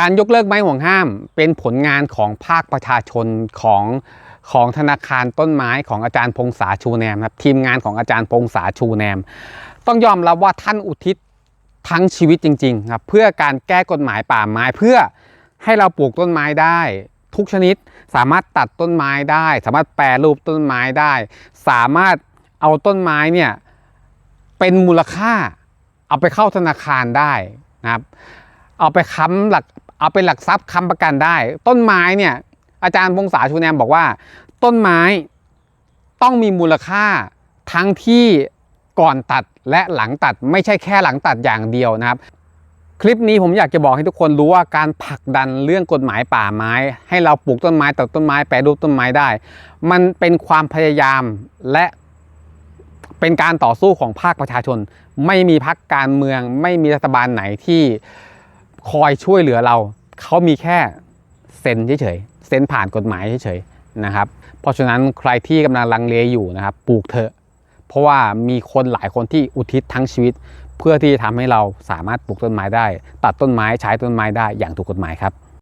การยกเลิกไม้ห่วงห้ามเป็นผลงานของภาคประชาชนของของธนาคารต้นไม้ของอาจารย์พงษาชูแนมครับทีมงานของอาจารย์พงษาชูแนม ต้องยอมรับว่าท่านอุทิศทั้งชีวิตจริงๆครับเพื่อการแก้กฎหมายป่าไม้เพื่อให้เราปลูกต้นไม้ได้ ทุกชนิดสามารถตัดต้นไม้ได้ สามารถแปรรูปต้นไม้ได้ สามารถเอาต้นไม้เนี่ยเป็นมูลค่า เอาไปเข้าธนาคารได้นะครับเอาไปค้ำหลัก เอาเป็นหลักทรัพย์ค้ำประกันได้ ต้นไม้เนี่ยอาจารย์พงษาชูแนมบอกว่า ต้นไม้ต้องมีมูลค่าทั้งที่ก่อนตัดและหลังตัดไม่ใช่แค่หลังตัดอย่างเดียวนะครับ คลิปนี้ผมอยากจะบอกให้ทุกคนรู้ว่าการผลักดันเรื่องกฎหมายป่าไม้ ให้เราปลูกต้นไม้ตัดต้นไม้แปรรูปต้นไม้ได้ มันเป็นความพยายามและเป็นการต่อสู้ของภาคประชาชน ไม่มีพรรคการเมือง ไม่มีรัฐบาลไหนที่ คอยช่วยเหลือเรา เขามีแค่เซ็นเฉยๆเซ็นผ่านกฎหมายเฉยๆนะครับ เพราะฉะนั้นใครที่กำลังลังเลอยู่นะครับปลูกเถอะ เพราะว่ามีคนหลายคนที่อุทิศทั้งชีวิต เพื่อที่จะทำให้เราสามารถปลูกต้นไม้ได้ ตัดต้นไม้ใช้ต้นไม้ได้อย่างถูกกฎหมายครับ